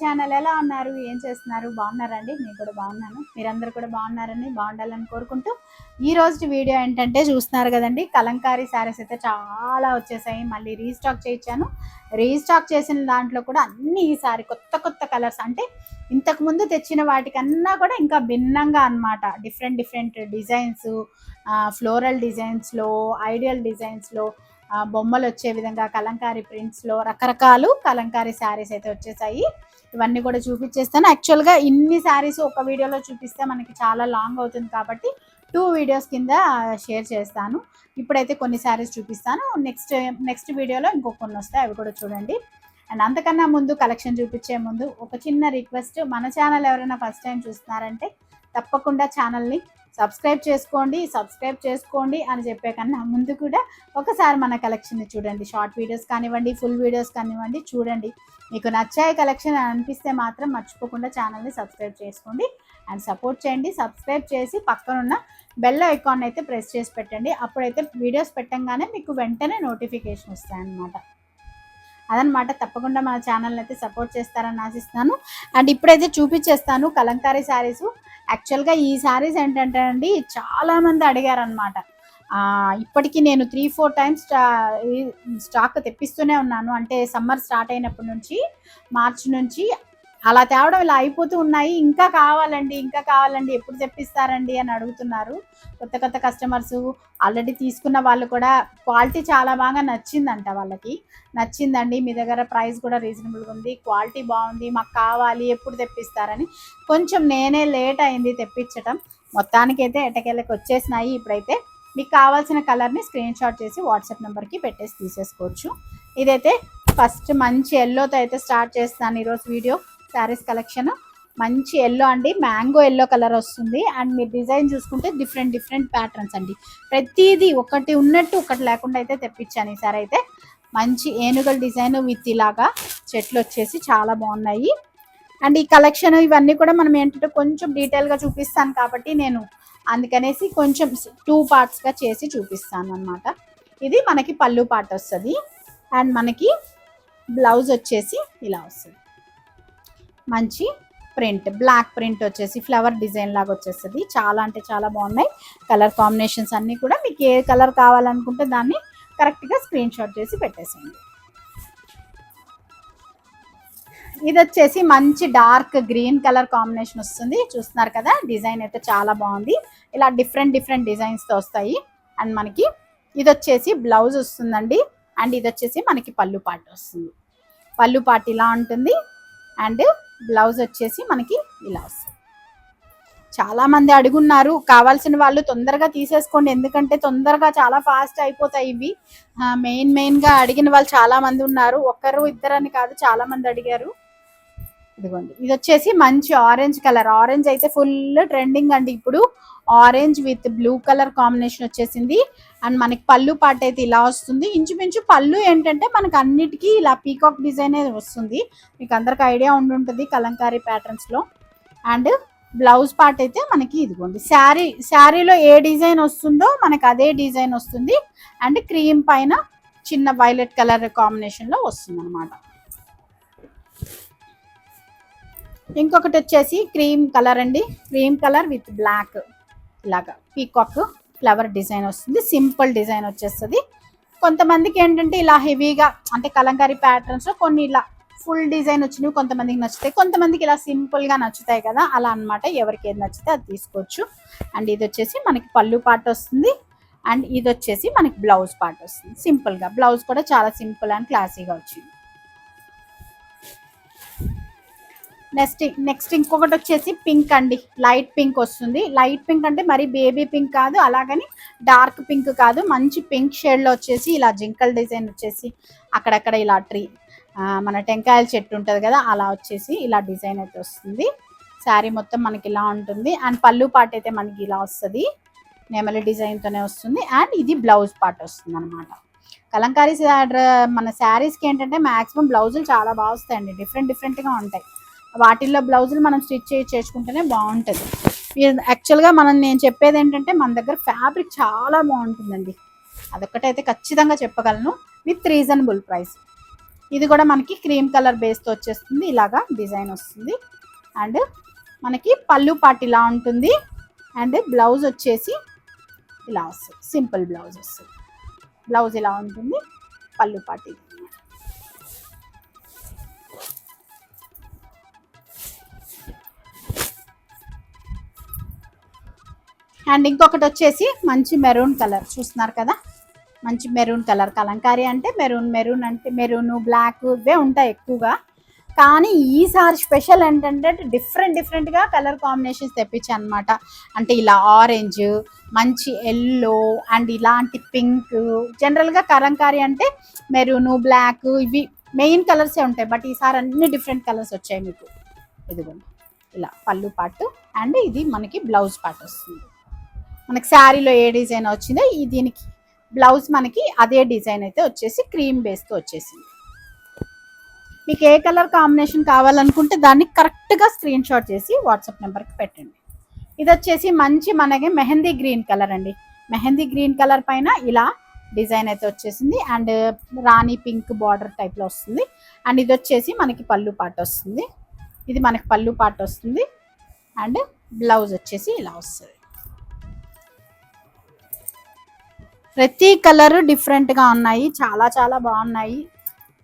Channel ఎలా ఉన్నారు? ఏం చేస్తున్నారు? బాగున్నారండి? నేను కూడా బాగున్నాను. మీరందరూ కూడా బాగున్నారని బాగుండాలని కోరుకుంటూ ఈ రోజు వీడియో ఏంటంటే చూస్తున్నారు కదండి. కలంకారీ శారీస్ అయితే చాలా వచ్చేసాయి. మళ్ళీ రీస్టాక్ చేయించాను. రీస్టాక్ చేసిన దాంట్లో కూడా అన్ని ఈసారి కొత్త కొత్త కలర్స్ అంటే ఇంతకుముందు తెచ్చిన వాటికన్నా కూడా ఇంకా భిన్నంగా అన్నమాట. డిఫరెంట్ డిఫరెంట్ డిజైన్స్ ఫ్లోరల్ డిజైన్స్లో ఐడియల్ డిజైన్స్లో బొమ్మలు వచ్చే విధంగా కలంకారీ ప్రింట్స్లో రకరకాలు కలంకారీ శారీస్ అయితే వచ్చేసాయి. ఇవన్నీ కూడా చూపించేస్తాను యాక్చువల్గా ఇన్ని శారీస్ ఒక వీడియోలో చూపిస్తే మనకి చాలా లాంగ్ అవుతుంది కాబట్టి టూ వీడియోస్ కింద షేర్ చేస్తాను. ఇప్పుడైతే కొన్ని శారీస్ చూపిస్తాను. నెక్స్ట్ నెక్స్ట్ వీడియోలో ఇంకో కొన్ని వస్తాయి అవి కూడా చూడండి. అండ్ అంతకన్నా ముందు కలెక్షన్ చూపించే ముందు ఒక చిన్న రిక్వెస్ట్ మన ఛానల్ ఎవరైనా ఫస్ట్ టైం చూస్తున్నారంటే తప్పకుండా ఛానల్ని సబ్స్క్రైబ్ చేసుకోండి సబ్స్క్రైబ్ చేసుకోండి అని చెప్పే కన్నా ముందు కూడా ఒకసారి మన కలెక్షన్ని చూడండి. షార్ట్ వీడియోస్ కానివ్వండి ఫుల్ వీడియోస్ కానివ్వండి చూడండి. మీకు నచ్చాయి కలెక్షన్ అని అనిపిస్తే మాత్రం మర్చిపోకుండా ఛానల్ని సబ్స్క్రైబ్ చేసుకోండి. అండ్ సపోర్ట్ చేయండి. సబ్స్క్రైబ్ చేసి పక్కనున్న బెల్ ఐకాన్ అయితే ప్రెస్ చేసి పెట్టండి. అప్పుడైతే వీడియోస్ పెట్టంగానే మీకు వెంటనే నోటిఫికేషన్ వస్తాయన్నమాట. అదనమాట. తప్పకుండా మన ఛానల్ని అయితే సపోర్ట్ చేస్తారని ఆశిస్తున్నాను. అండ్ ఇప్పుడైతే చూపించేస్తాను కలంకారీ శారీస్. యాక్చువల్గా ఈ శారీస్ ఏంటంటే అండి చాలామంది అడిగారనమాట. ఇప్పటికీ నేను త్రీ ఫోర్ టైమ్స్ స్టాక్ తెప్పిస్తూనే ఉన్నాను. అంటే సమ్మర్ స్టార్ట్ అయినప్పటి నుంచి మార్చ్ నుంచి అలా తేవడం ఇలా అయిపోతూ ఉన్నాయి. ఇంకా కావాలండి ఇంకా కావాలండి ఎప్పుడు తెప్పిస్తారండి అని అడుగుతున్నారు. కొత్త కొత్త కస్టమర్స్ ఆల్రెడీ తీసుకున్న వాళ్ళు కూడా క్వాలిటీ చాలా బాగా నచ్చిందంట వాళ్ళకి. నచ్చిందండి మీ దగ్గర ప్రైస్ కూడా రీజనబుల్గా ఉంది క్వాలిటీ బాగుంది మాకు కావాలి ఎప్పుడు తెప్పిస్తారని. కొంచెం నేనే లేట్ అయింది తెప్పించటం. మొత్తానికైతే ఎటకెళ్ళకి వచ్చేసినాయి ఇప్పుడైతే. మీకు కావాల్సిన కలర్ని స్క్రీన్ షాట్ చేసి వాట్సాప్ నెంబర్కి పెట్టేసి తీసేసుకోవచ్చు. ఇదైతే ఫస్ట్ మంచి ఎల్లోతో అయితే స్టార్ట్ చేస్తాను ఈరోజు వీడియో శారీస్ కలెక్షన్. మంచి ఎల్లో అండి. మ్యాంగో ఎల్లో కలర్ వస్తుంది. అండ్ మీరు డిజైన్ చూసుకుంటే డిఫరెంట్ డిఫరెంట్ ప్యాటర్న్స్ అండి. ప్రతిదీ ఒకటి ఉన్నట్టు ఒకటి లేకుండా అయితే తెప్పించాను ఈసారి అయితే. మంచి ఏనుగల డిజైన్ విత్ ఇలాగా చెట్లు వచ్చేసి చాలా బాగున్నాయి. అండ్ ఈ కలెక్షన్ ఇవన్నీ కూడా మనం ఏంటంటే కొంచెం డీటెయిల్గా చూపిస్తాను కాబట్టి నేను అందుకనేసి కొంచెం టూ పార్ట్స్గా చేసి చూపిస్తాను అనమాట ఇది మనకి పళ్ళు పార్ట్ వస్తుంది. అండ్ మనకి బ్లౌజ్ వచ్చేసి ఇలా వస్తుంది. మంచి ప్రింట్ బ్లాక్ ప్రింట్ వచ్చేసి ఫ్లవర్ డిజైన్ లాగా వచ్చేస్తుంది. చాలా అంటే చాలా బాగున్నాయి. కలర్ కాంబినేషన్స్ అన్నీ కూడా మీకు ఏ కలర్ కావాలనుకుంటే దాన్ని కరెక్ట్గా స్క్రీన్ షాట్ చేసి పెట్టేసేయండి. ఇది వచ్చేసి మంచి డార్క్ గ్రీన్ కలర్ కాంబినేషన్ వస్తుంది. చూస్తున్నారు కదా డిజైన్ అయితే చాలా బాగుంది. ఇలా డిఫరెంట్ డిఫరెంట్ డిజైన్స్తో వస్తాయి. అండ్ మనకి ఇది వచ్చేసి బ్లౌజ్ వస్తుందండి. అండ్ ఇది వచ్చేసి మనకి పళ్ళు పాట వస్తుంది. పళ్ళు పాట ఇలా ఉంటుంది. అండ్ బ్లౌజ్ వచ్చేసి మనకి ఇలా వస్తుంది. చాలా మంది అడుగున్నారు కావాల్సిన వాళ్ళు తొందరగా తీసేసుకోండి ఎందుకంటే తొందరగా చాలా ఫాస్ట్ అయిపోతాయి ఇవి. మెయిన్ మెయిన్గా అడిగిన వాళ్ళు చాలా మంది ఉన్నారు. ఒక్కరు ఇద్దరని కాదు చాలా మంది అడిగారు. ఇదిగోండి ఇది వచ్చేసి మంచి ఆరెంజ్ కలర్ ఆరెంజ్ అయితే ఫుల్ ట్రెండింగ్ అండి ఇప్పుడు. Orange with blue colour combination వచ్చేసింది. అండ్ మనకి పళ్ళు పాట అయితే ఇలా వస్తుంది. ఇంచుమించు పళ్ళు ఏంటంటే మనకు అన్నిటికీ ఇలా పీకాక్ డిజైన్ వస్తుంది. మీకు అందరికి ఐడియా ఉండుంటుంది కలంకారీ ప్యాటర్న్స్లో అండ్ బ్లౌజ్ పార్ట్ అయితే మనకి ఇదిగోండి. శారీ శారీలో ఏ డిజైన్ వస్తుందో మనకి అదే డిజైన్ వస్తుంది. అండ్ క్రీమ్ పైన చిన్న వైలెట్ కలర్ కాంబినేషన్లో వస్తుంది అనమాట ఇంకొకటి వచ్చేసి క్రీమ్ కలర్ అండి. Cream colour with black. ఇలాగా పీకాక్ ఫ్లవర్ డిజైన్ వస్తుంది సింపుల్ డిజైన్ వచ్చేస్తుంది. కొంతమందికి ఏంటంటే ఇలా హెవీగా అంటే కలంకారీ ప్యాటర్న్స్లో కొన్ని ఇలా ఫుల్ డిజైన్ వచ్చినవి కొంతమందికి నచ్చుతాయి. కొంతమందికి ఇలా సింపుల్గా నచ్చుతాయి కదా అలా అన్నమాట. ఎవరికి ఏది నచ్చితే అది తీసుకోవచ్చు. అండ్ ఇది వచ్చేసి మనకి పళ్ళు పార్ట్ వస్తుంది. అండ్ ఇది వచ్చేసి మనకి బ్లౌజ్ పార్ట్ వస్తుంది. సింపుల్గా బ్లౌజ్ కూడా చాలా సింపుల్ అండ్ క్లాసీగా వచ్చింది. నెక్స్ట్ నెక్స్ట్ ఇంకొకటి వచ్చేసి పింక్ అండి. లైట్ పింక్ వస్తుంది. లైట్ పింక్ అంటే మరి బేబీ పింక్ కాదు అలాగని డార్క్ పింక్ కాదు. మంచి పింక్ షేడ్లో వచ్చేసి ఇలా జింకల్ డిజైన్ వచ్చేసి అక్కడక్కడ ఇలా ట్రీ మన టెంకాయల చెట్టు ఉంటుంది కదా అలా వచ్చేసి ఇలా డిజైన్ అయితే వస్తుంది. శారీ మొత్తం మనకి ఇలా ఉంటుంది. అండ్ పళ్ళు పాట అయితే మనకి ఇలా వస్తుంది. నెమలి డిజైన్తోనే వస్తుంది. అండ్ ఇది బ్లౌజ్ పార్ట్ వస్తుంది అనమాట కలంకారీ మన శారీస్కి ఏంటంటే మ్యాక్సిమం బ్లౌజులు చాలా బాగా వస్తాయండి. డిఫరెంట్ డిఫరెంట్గా ఉంటాయి. వాటిల్లో బ్లౌజులు మనం స్టిచ్ చేసి చేసుకుంటేనే బాగుంటుంది. యాక్చువల్గా మనం నేను చెప్పేది ఏంటంటే మన దగ్గర ఫ్యాబ్రిక్ చాలా బాగుంటుందండి. అదొక్కటైతే ఖచ్చితంగా చెప్పగలను. With reasonable price. ఇది కూడా మనకి క్రీమ్ కలర్ బేస్తో వచ్చేస్తుంది. ఇలాగా డిజైన్ వస్తుంది. అండ్ మనకి పళ్ళు పాటు ఇలా ఉంటుంది. అండ్ బ్లౌజ్ వచ్చేసి ఇలా వస్తుంది. సింపుల్ బ్లౌజ్ వస్తుంది. బ్లౌజ్ ఇలా ఉంటుంది. పళ్ళు పాటు అండ్ ఇంకొకటి వచ్చేసి మంచి మెరూన్ కలర్ చూస్తున్నారు కదా? మంచి మెరూన్ కలర్ కలంకారీ అంటే మెరూన్ మెరూన్ అంటే మెరూన్ బ్లాక్ ఇవే ఉంటాయి ఎక్కువగా. కానీ ఈసారి స్పెషల్ ఏంటంటే డిఫరెంట్ డిఫరెంట్గా కలర్ కాంబినేషన్స్ తెప్పించాను అనమాట అంటే ఇలా ఆరెంజ్ మంచి ఎల్లో అండ్ ఇలాంటి పింక్. జనరల్గా కలంకారీ అంటే మెరూన్ బ్లాక్ ఇవి మెయిన్ కలర్సే ఉంటాయి. బట్ ఈసారి అన్ని డిఫరెంట్ కలర్స్ వచ్చాయి మీకు. ఇదిగోండి. ఇలా పళ్ళు పాటు అండ్ ఇది మనకి బ్లౌజ్ పార్ట్ వస్తుంది. మనకి శారీలో ఏ డిజైన్ వచ్చిందో ఈ దీనికి బ్లౌజ్ మనకి అదే డిజైన్ అయితే వచ్చేసి క్రీమ్ బేస్తో వచ్చేసింది. మీకు ఏ కలర్ కాంబినేషన్ కావాలనుకుంటే దాన్ని కరెక్ట్గా స్క్రీన్ షాట్ చేసి వాట్సాప్ నెంబర్కి పెట్టండి. ఇది వచ్చేసి మంచి మనకి మెహందీ గ్రీన్ కలర్ అండి. మెహందీ గ్రీన్ కలర్ పైన ఇలా డిజైన్ అయితే వచ్చేసింది. అండ్ రాణి పింక్ బార్డర్ టైప్లో వస్తుంది. అండ్ ఇది వచ్చేసి మనకి పళ్ళు పాట వస్తుంది. ఇది మనకి పళ్ళు పాట వస్తుంది. అండ్ బ్లౌజ్ వచ్చేసి ఇలా వస్తుంది. ప్రతి కలర్ డిఫరెంట్గా ఉన్నాయి. చాలా చాలా బాగున్నాయి.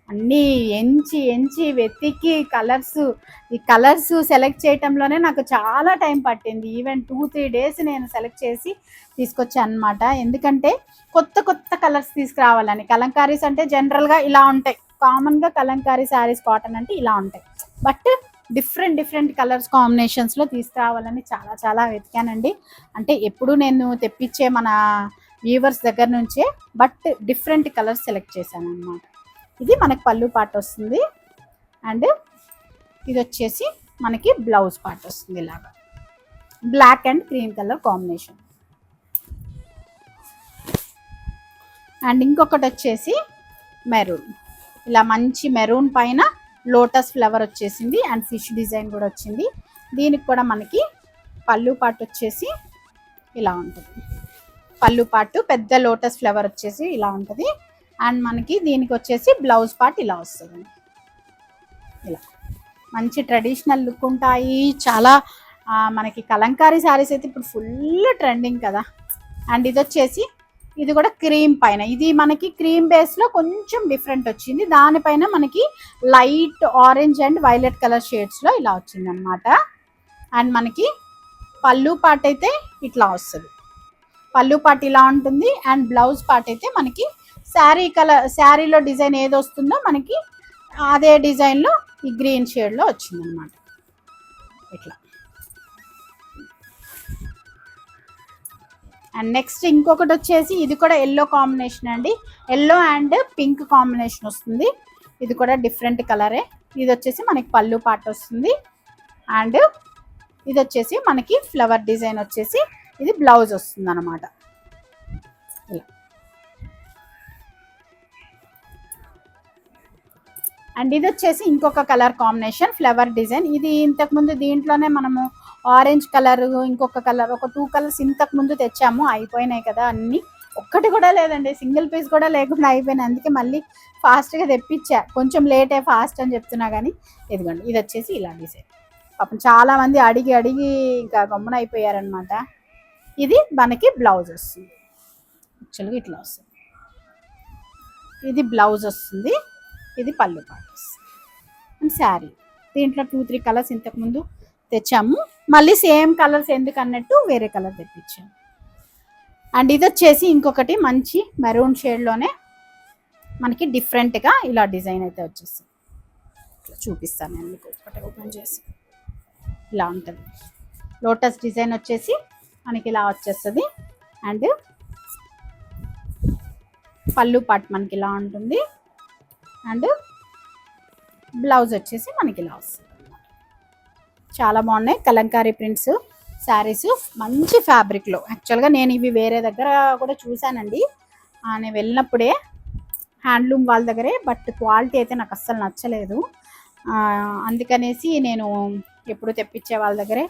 అన్నీ ఎంచి ఎంచి వెతికి కలర్స్ ఈ కలర్స్ సెలెక్ట్ చేయటంలోనే నాకు చాలా టైం పట్టింది. ఈవెన్ టూ త్రీ డేస్ నేను సెలెక్ట్ చేసి తీసుకొచ్చాను అనమాట ఎందుకంటే కొత్త కొత్త కలర్స్ తీసుకురావాలని. కలంకారీస్ అంటే జనరల్గా ఇలా ఉంటాయి. కామన్గా కలంకారీ శారీస్ కాటన్ అంటే ఇలా ఉంటాయి. బట్ డిఫరెంట్ డిఫరెంట్ కలర్స్ కాంబినేషన్స్లో తీసుకురావాలని చాలా చాలా వెతికానండి. అంటే ఎప్పుడు నేను తెప్పించే మన వ్యూవర్స్ దగ్గర నుంచే బట్ డిఫరెంట్ కలర్స్ సెలెక్ట్ చేశాను అనమాట ఇది మనకి పళ్ళు పాట వస్తుంది. అండ్ ఇది వచ్చేసి మనకి బ్లౌజ్ పార్ట్ వస్తుంది ఇలాగా. Black and cream colour combination and ఇంకొకటి వచ్చేసి మెరూన్ ఇలా మంచి మెరూన్ పైన లోటస్ ఫ్లవర్ వచ్చేసింది అండ్ ఫిష్ డిజైన్ కూడా వచ్చింది. దీనికి కూడా మనకి పళ్ళు పాటు వచ్చేసి ఇలా ఉంటుంది. పళ్ళు పాటు పెద్ద లోటస్ ఫ్లవర్ వచ్చేసి ఇలా ఉంటుంది. అండ్ మనకి దీనికి వచ్చేసి బ్లౌజ్ పార్ట్ ఇలా వస్తుంది. ఇలా. మంచి ట్రెడిషనల్ లుక్ ఉంటాయి. చాలా మనకి కలంకారీ శారీస్ అయితే ఇప్పుడు ఫుల్ ట్రెండింగ్ కదా. అండ్ ఇది వచ్చేసి ఇది కూడా క్రీమ్ పైన. ఇది మనకి క్రీమ్ బేస్లో కొంచెం డిఫరెంట్ వచ్చింది. దానిపైన మనకి light orange and violet colour షేడ్స్లో ఇలా వచ్చింది అనమాట అండ్ మనకి పళ్ళు పాట అయితే ఇట్లా వస్తుంది. పళ్ళు పార్ట్ ఇలా ఉంటుంది. అండ్ బ్లౌజ్ పార్ట్ అయితే మనకి శారీ కలర్ శారీలో డిజైన్ ఏది వస్తుందో మనకి అదే డిజైన్లో ఈ గ్రీన్ షేడ్లో వచ్చిందనమాట ఇట్లా. అండ్ నెక్స్ట్ ఇంకొకటి వచ్చేసి ఇది కూడా ఎల్లో కాంబినేషన్ అండి. ఎల్లో అండ్ పింక్ కాంబినేషన్ వస్తుంది. ఇది కూడా డిఫరెంట్ కలరే ఇది వచ్చేసి మనకి పళ్ళు పాట వస్తుంది. అండ్ ఇది వచ్చేసి మనకి ఫ్లవర్ డిజైన్ వచ్చేసి ఇది బ్లౌజ్ వస్తుంది అనమాట అండ్ ఇది వచ్చేసి ఇంకొక కలర్ కాంబినేషన్ ఫ్లవర్ డిజైన్. ఇది ఇంతకుముందు దీంట్లోనే మనము ఆరెంజ్ కలర్ ఇంకొక కలర్ ఒక టూ కలర్స్ ఇంతకు ముందు తెచ్చాము. అయిపోయినాయి కదా అన్నీ. ఒక్కటి కూడా లేదండి. సింగిల్ పీస్ కూడా లేకుండా అయిపోయినాయి. అందుకే మళ్ళీ ఫాస్ట్గా తెప్పించా. కొంచెం లేటే ఫాస్ట్ అని చెప్తున్నా కానీ ఇదిగోండి. ఇది వచ్చేసి ఇలా డిజైన్. పాపం చాలా మంది అడిగి అడిగి ఇంకా గమ్మున అయిపోయారనమాట ఇది మనకి బ్లౌజ్ వస్తుంది. యాక్చువల్గా ఇట్లా వస్తుంది. ఇది బ్లౌజ్ వస్తుంది. ఇది పళ్ళు పాటు వస్తుంది. అండ్ శారీ. దీంట్లో టూ త్రీ కలర్స్ ఇంతకుముందు తెచ్చాము. మళ్ళీ సేమ్ కలర్స్ ఎందుకు అన్నట్టు వేరే కలర్ తెప్పించాము. అండ్ ఇది వచ్చేసి ఇంకొకటి మంచి మెరూన్ షేడ్లోనే మనకి డిఫరెంట్గా ఇలా డిజైన్ అయితే వచ్చేస్తుంది. ఇట్లా చూపిస్తాను నేను మీకు. ఒకటి ఓపెన్ చేసి. ఇలా ఉంటుంది. లోటస్ డిజైన్ వచ్చేసి మనకి ఇలా వచ్చేస్తుంది. అండ్ పళ్ళు పాట్ మనకి ఇలా ఉంటుంది. అండ్ బ్లౌజ్ వచ్చేసి మనకి ఇలా వస్తుంది చాలా బాగున్నాయి. కలంకారీ ప్రింట్స్ శారీస్ మంచి ఫ్యాబ్రిక్లో యాక్చువల్గా నేను ఇవి వేరే దగ్గర కూడా చూశానండి. నేను వెళ్ళినప్పుడే హ్యాండ్లూమ్ వాళ్ళ దగ్గరే బట్ క్వాలిటీ అయితే నాకు అస్సలు నచ్చలేదు. అందుకనేసి నేను ఎప్పుడు తెప్పించే వాళ్ళ దగ్గరే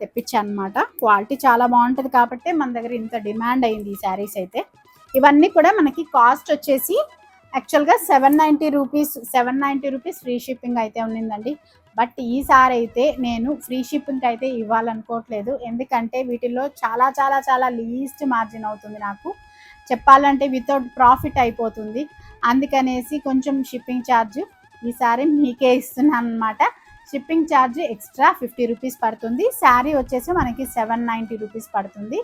తెప్పించాను అనమాట క్వాలిటీ చాలా బాగుంటుంది కాబట్టి మన దగ్గర ఇంత డిమాండ్ అయింది ఈ శారీస్ అయితే. ఇవన్నీ కూడా మనకి కాస్ట్ వచ్చేసి యాక్చువల్గా seven ninety rupees seven ninety rupees free shipping అయితే ఉన్నిందండి. బట్ ఈసారి అయితే నేను ఫ్రీ షిప్పింగ్ అయితే ఇవ్వాలనుకోవట్లేదు. ఎందుకంటే వీటిల్లో చాలా చాలా చాలా లీస్ట్ మార్జిన్ అవుతుంది నాకు. చెప్పాలంటే వితౌట్ ప్రాఫిట్ అయిపోతుంది. అందుకనేసి కొంచెం షిప్పింగ్ ఛార్జ్ ఈసారి మీకే ఇస్తున్నాను అనమాట shipping charge extra fifty rupees పడుతుంది. శారీ వచ్చేసి మనకి సెవెన్ నైంటీ రూపీస్ పడుతుంది.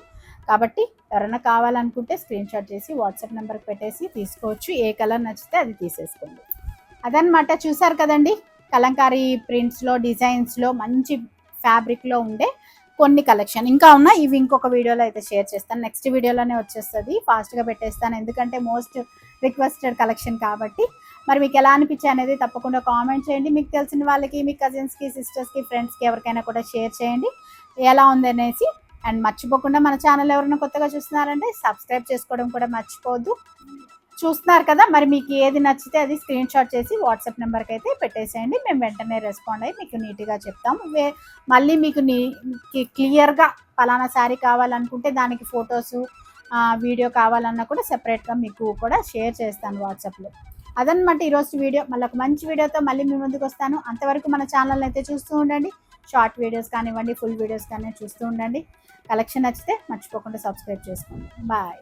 కాబట్టి ఎవరైనా కావాలనుకుంటే స్క్రీన్ షాట్ చేసి వాట్సాప్ నెంబర్కి పెట్టేసి తీసుకోవచ్చు. ఏ కలర్ నచ్చితే అది తీసేసుకోండి. అదనమాట చూసారు కదండి? కలంకారీ ప్రింట్స్లో డిజైన్స్లో మంచి ఫ్యాబ్రిక్లో ఉండే కొన్ని కలెక్షన్. ఇంకా ఉన్నా ఇవి ఇంకొక వీడియోలో అయితే షేర్ చేస్తాను. నెక్స్ట్ వీడియోలోనే వచ్చేస్తుంది. ఫాస్ట్గా పెట్టేస్తాను. ఎందుకంటే మోస్ట్ రిక్వెస్టెడ్ కలెక్షన్ కాబట్టి మరి మీకు ఎలా అనిపించాయి అనేది తప్పకుండా కామెంట్ చేయండి. మీకు తెలిసిన వాళ్ళకి మీ కజిన్స్కి సిస్టర్స్కి ఫ్రెండ్స్కి ఎవరికైనా కూడా షేర్ చేయండి. ఎలా ఉంది అనేసి. అండ్ మర్చిపోకుండా మన ఛానల్ ఎవరైనా కొత్తగా చూస్తున్నారంటే సబ్స్క్రైబ్ చేసుకోవడం కూడా మర్చిపోవద్దు. చూస్తున్నారు కదా మరి మీకు ఏది నచ్చితే అది స్క్రీన్ షాట్ చేసి వాట్సాప్ నెంబర్కి అయితే పెట్టేసేయండి. మేము వెంటనే రెస్పాండ్ అయ్యి మీకు నీట్గా చెప్తాము వే మళ్ళీ మీకు నీ క్లియర్గా ఫలానా శారీ కావాలనుకుంటే దానికి ఫొటోసు వీడియో కావాలన్నా కూడా సెపరేట్గా మీకు కూడా షేర్ చేస్తాను వాట్సాప్లో అదనమాట ఈరోజు వీడియో. మళ్ళీ ఒక మంచి వీడియోతో మళ్ళీ మీ ముందుకు వస్తాను. అంతవరకు మన ఛానల్ అయితే చూస్తూ ఉండండి. షార్ట్ వీడియోస్ కానివ్వండి ఫుల్ వీడియోస్ కానీ చూస్తూ ఉండండి. కలెక్షన్ నచ్చితే మర్చిపోకుండా సబ్స్క్రైబ్ చేసుకోండి. బాయ్.